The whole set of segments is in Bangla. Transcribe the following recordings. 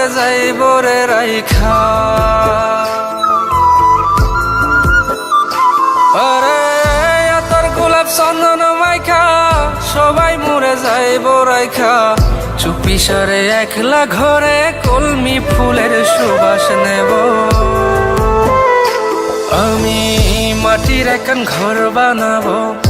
সবাই মরে যাই বরে রাইখা। আরে, আতর গোলাপ চন্দন মাইখা, সবাই মরে যাই, বরাইখা। চুপি সারে একলা ঘরে কলমি ফুলের সুবাস নেব। আমি মাটির এখন ঘর বানাবো।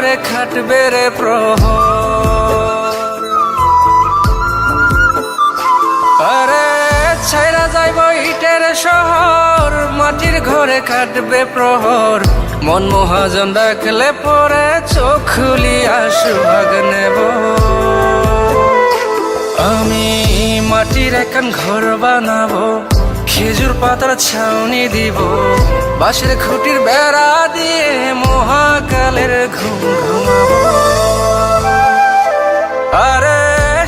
মাটির ঘরে খাটবে রে প্রহর। আরে, ছাইরা যায় বইটের শহর, মাটির ঘরে কাটবে প্রহর। মন মহাজন ডাকলে পরে চোখ খুলিয়া সুভাগ নেব। আমি মাটির এখন ঘর বানাবো, খেজুর পাতার ছাউনি দিব, বাঁশের খুঁটির বেড়া ঘুম ঘুমাবো আরে,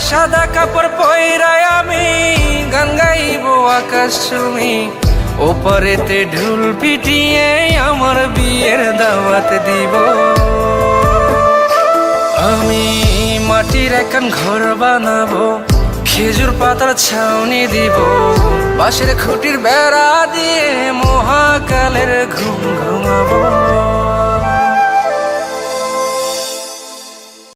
সাদা কাপড় পয়রায় আমি গান গাইব আকাশ তুমি ওপরেতে ঢুল পিটিয়ে আমার বিয়ের দাওয়াত দিব। আমি মাটির এখন ঘর বানাবো, খেজুর পাতার ছাউনি দিব। বাঁশের খুঁটির বেড়া দিয়ে মহাকালের ঘুম ঘুমাবো।